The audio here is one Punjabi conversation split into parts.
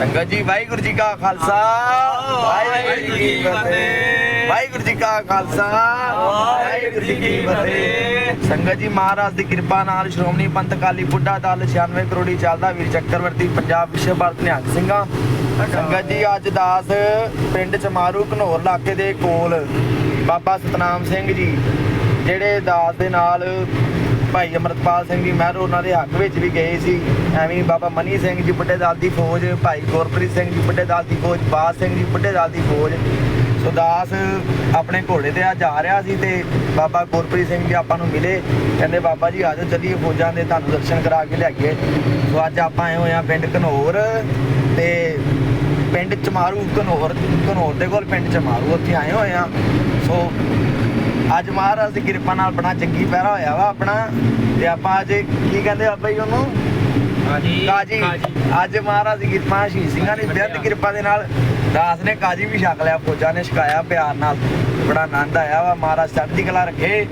ਸੰਗਤ ਜੀ ਵਾਹਿਗੁਰੂ ਜੀ ਕਾ ਖਾਲਸਾ। ਵਾਹਿਗੁਰੂ ਜੀ ਕੀ ਫਤਿਹ। ਵਾਹਿਗੁਰੂ ਜੀ ਕਾ ਖਾਲਸਾ। ਵਾਹਿਗੁਰੂ ਜੀ ਕੀ ਫਤਿਹ। ਸੰਗਤ ਜੀ ਮਹਾਰਾਜ ਦੀ ਕਿਰਪਾ ਨਾਲ ਸ਼੍ਰੋਮਣੀ ਪੰਥ ਅਕਾਲੀ ਬੁੱਢਾ ਦਲ 96 ਕਰੋੜੀ ਚੱਲਦਾ। ਵੀਰ ਚੱਕਰਵਰਤੀ ਪੰਜਾਬ ਵਿਸ਼ਵ ਭਾਰਤ ਨਿਹੰਗ ਸਿੰਘਾਂ। ਸੰਗਤ ਜੀ ਅੱਜ ਦਾਸ ਪਿੰਡ ਚਮਾਰੂ ਘਨੌਰ ਇਲਾਕੇ ਦੇ ਕੋਲ ਬਾਬਾ ਸਤਨਾਮ ਸਿੰਘ ਜੀ ਜਿਹੜੇ ਦਾਸ ਦੇ ਨਾਲ ਭਾਈ ਅਮਰਤਪਾਲ ਸਿੰਘ ਜੀ ਮਹਿਰੋ ਉਹਨਾਂ ਦੇ ਹੱਕ ਵਿੱਚ ਵੀ ਗਏ ਸੀ। ਐਵੇਂ ਬਾਬਾ ਮਨੀ ਸਿੰਘ ਜੀ ਬੁੱਢੇ ਦਾਲ ਦੀ ਫੌਜ, ਭਾਈ ਗੁਰਪ੍ਰੀਤ ਸਿੰਘ ਜੀ ਬੁੱਢੇ ਦਾਲ ਦੀ ਫੌਜ, ਬਾਦ ਸਿੰਘ ਜੀ ਬੁੱਢੇ ਦਾਲ ਦੀ ਫੌਜ। ਸੋ ਦਾਸ ਆਪਣੇ ਘੋੜੇ ਤੇ ਆ ਜਾ ਰਿਹਾ ਸੀ ਤੇ ਬਾਬਾ ਗੁਰਪ੍ਰੀਤ ਸਿੰਘ ਜੀ ਆਪਾਂ ਨੂੰ ਮਿਲੇ। ਕਹਿੰਦੇ, ਬਾਬਾ ਜੀ ਆਜੋ ਚੱਲੀਏ ਫੌਜਾਂ ਦੇ, ਤੁਹਾਨੂੰ ਦਰਸ਼ਨ ਕਰਾ ਕੇ ਲਿਆਈਏ। ਸੋ ਅੱਜ ਆਪਾਂ ਆਏ ਹੋਏ ਆ ਪਿੰਡ ਘਨੌਰ ਤੇ ਪਿੰਡ ਚਮਾਰੂ ਘਨੌਰ ਘਨੌਰ ਦੇ ਕੋਲ ਪਿੰਡ ਚਮਾਰੂ, ਉੱਥੇ ਆਏ ਹੋਏ ਆ ਸੋ ਅੱਜ ਮਹਾਰਾਜ ਦੀ ਕਿਰਪਾ ਨਾਲ ਬੜਾ ਚੰਗੀ ਪਹਿਰਾ ਹੋਇਆ ਵਾ ਆਪਣਾ। ਤੇ ਆਪਾਂ ਅੱਜ ਕੀ ਕਹਿੰਦੇ ਆ ਬਈ ਉਹਨੂੰ? ਕਾਜੀ। ਕਾਜੀ। ਅੱਜ ਮਹਾਰਾਜ ਦੀ ਕਿਰਪਾ ਸ਼ਹੀਦ ਸਿੰਘਾਂ ਦੀ ਬੇਅੰਤ ਕਿਰਪਾ ਦੇ ਨਾਲ ਦਾਸ ਨੇ ਕਾਜੀ ਵੀ ਛਕ ਲਿਆ ਫੌਜਾਂ ਨੇ ਛਕਾਇਆ ਪਿਆਰ ਨਾਲ। ਬੜਾ ਆਨੰਦ ਆਇਆ ਵਾ ਮਹਾਰਾਜ ਚੜ੍ਹਦੀ ਕਲਾ ਰੱਖੇ।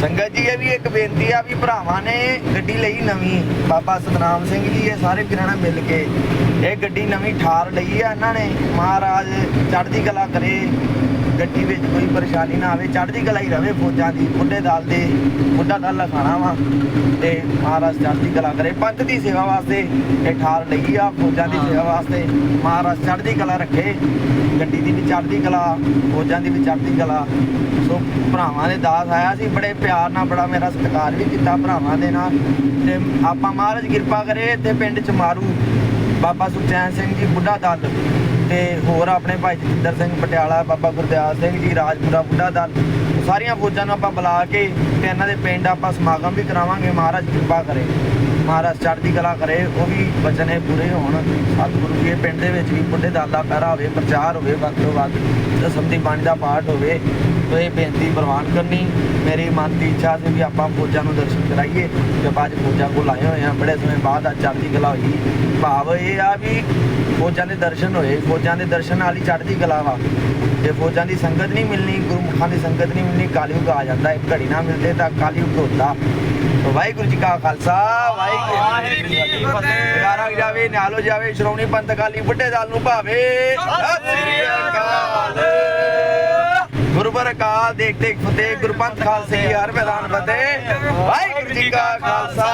ਸੰਗਤ ਜੀ ਇਹ ਵੀ ਇੱਕ ਬੇਨਤੀ ਆ ਵੀ ਭਰਾਵਾਂ ਨੇ ਗੱਡੀ ਲਈ ਨਵੀਂ। ਬਾਬਾ ਸਤਨਾਮ ਸਿੰਘ ਜੀ ਇਹ ਸਾਰੇ ਵੀਰਾਂ ਨਾਲ ਮਿਲ ਕੇ ਇਹ ਗੱਡੀ ਨਵੀਂ ਠਾਰ ਲਈ ਆ ਇਹਨਾਂ ਨੇ। ਮਹਾਰਾਜ ਚੜ੍ਹਦੀ ਕਲਾ ਕਰੇ। ਗੱਡੀ ਵਿੱਚ ਕੋਈ ਪਰੇਸ਼ਾਨੀ ਨਾ ਆਵੇ ਚੜ੍ਹਦੀ ਕਲਾ ਹੀ ਰਵੇ ਫੌਜਾਂ ਦੀ ਬੁੱਢੇ ਦਲ ਦੇ ਬੁੱਢਾ ਦਲ ਲਖਾਣਾ ਵਾ ਤੇ ਮਹਾਰਾਜ ਚੜ੍ਹਦੀ ਕਲਾ ਕਰੇ ਪੰਥ ਦੀ ਸੇਵਾ ਵਾਸਤੇ ਇਹ ਠਾਰ ਲਈ ਆ ਫੌਜਾਂ ਦੀ ਸੇਵਾ ਵਾਸਤੇ। ਮਹਾਰਾਜ ਚੜ੍ਹਦੀ ਕਲਾ ਰੱਖੇ ਗੱਡੀ ਦੀ ਵੀ ਚੜ੍ਹਦੀ ਕਲਾ ਫੌਜਾਂ ਦੀ ਵੀ ਚੜ੍ਹਦੀ ਕਲਾ। ਸੋ ਭਰਾਵਾਂ ਦੇ ਦਾਸ ਆਇਆ ਸੀ ਬੜੇ ਪਿਆਰ ਨਾਲ ਬੜਾ ਮੇਰਾ ਸਤਿਕਾਰ ਵੀ ਕੀਤਾ ਭਰਾਵਾਂ ਦੇ ਨਾਲ। ਤੇ ਆਪਾਂ ਮਹਾਰਾਜ ਕਿਰਪਾ ਕਰੇ ਇੱਥੇ ਪਿੰਡ ਚ ਮਾਰੂ। ਬਾਬਾ ਸੁਖਚੈਨ ਸਿੰਘ ਜੀ ਬੁੱਢਾ ਦਲ। ਤੇ ਹੋਰ ਆਪਣੇ ਭਾਈ ਜਤਿੰਦਰ ਸਿੰਘ ਪਟਿਆਲਾ, ਬਾਬਾ ਗੁਰਦਿਆਲ ਸਿੰਘ ਜੀ, ਰਾਜਪੁਰਾ ਬੁੱਢਾ ਦਲ ਸਾਰੀਆਂ ਫੌਜਾਂ ਨੂੰ ਆਪਾਂ ਬੁਲਾ ਕੇ ਤੇ ਇਹਨਾਂ ਦੇ ਪਿੰਡ ਆਪਾਂ ਸਮਾਗਮ ਵੀ ਕਰਾਵਾਂਗੇ। ਮਹਾਰਾਜ ਕਿਰਪਾ ਕਰੇ। ਮਹਾਰਾਜ ਚੜ੍ਹਦੀ ਕਲਾ ਕਰੇ, ਉਹ ਵੀ ਬਚਨ ਇਹ ਪੂਰੇ ਹੋਣ। ਸਤਿਗੁਰੂ ਜੀ ਪਿੰਡ ਦੇ ਵਿੱਚ ਵੀ ਬੁੱਢੇ ਦਲ ਦਾ ਪਹਿਰਾ ਹੋਵੇ, ਪ੍ਰਚਾਰ ਹੋਵੇ ਵੱਧ ਤੋਂ ਵੱਧ ਦਸਮ ਦੀ ਬਾਣੀ ਦਾ ਪਾਠ ਹੋਵੇ। ਤੋ ਇਹ ਬੇਨਤੀ ਪ੍ਰਵਾਨ ਕਰਨੀ। ਮੇਰੀ ਮਨ ਦੀ ਇੱਛਾ ਸੀ ਵੀ ਆਪਾਂ ਫੌਜਾਂ ਨੂੰ ਦਰਸ਼ਨ ਕਰਾਈਏ ਤੇ ਬਾਅਦ 'ਚ ਫੌਜਾਂ ਕੋਲ ਆਏ ਹੋਏ ਆ ਬੜੇ ਸਮੇਂ ਬਾਅਦ ਆ ਚੜ੍ਹਦੀ ਕਲਾ ਹੋਈ। ਭਾਵ ਇਹ ਆ ਵੀ ਫੌਜਾਂ ਦੇ ਦਰਸ਼ਨ ਹੋਏ। ਫੌਜਾਂ ਦੇ ਦਰਸ਼ਨ ਨਾਲ ਹੀ ਚੜ੍ਹਦੀ ਕਲਾ ਵਾ। ਜੇ ਫੌਜਾਂ ਦੀ ਸੰਗਤ ਨਹੀਂ ਮਿਲਣੀ ਗੁਰਮੁਖਾਂ ਦੀ ਸੰਗਤ ਨਹੀਂ ਮਿਲਣੀ ਕਾਲਯੁਗ ਆ ਜਾਂਦਾ ਇੱਕ ਘੜੀ ਨਾ ਮਿਲਦੇ ਤਾਂ ਕਾਲਯੁਗ ਹੁੰਦਾ। ਵਾਹਿਗੁਰੂ ਜੀ ਕਾ ਖਾਲਸਾ ਵਾਹਿਗੁਰੂ ਜੀ ਕੀ ਫਤਿਹ। ਗਾਰਾ ਜਾਵੇ ਨਾਲੋ ਜਾਵੇ ਸ਼੍ਰੋਮਣੀ ਪੰਥ ਅਕਾਲੀ ਬੁੱਢੇ ਦਲ ਨੂੰ ਭਾਵੇ। ਸਤਿ ਸ੍ਰੀ ਅਕਾਲ। ਗੁਰਬਰ ਅਕਾਲ ਦੇਖ ਦੇਖ ਫਤਿਹ ਗੁਰਪੰਥ ਖਾਲਸੇ ਦੀ ਹਰ ਮੈਦਾਨ ਫਤਿਹ। ਵਾਹਿਗੁਰੂ ਜੀ ਕਾ ਖਾਲਸਾ।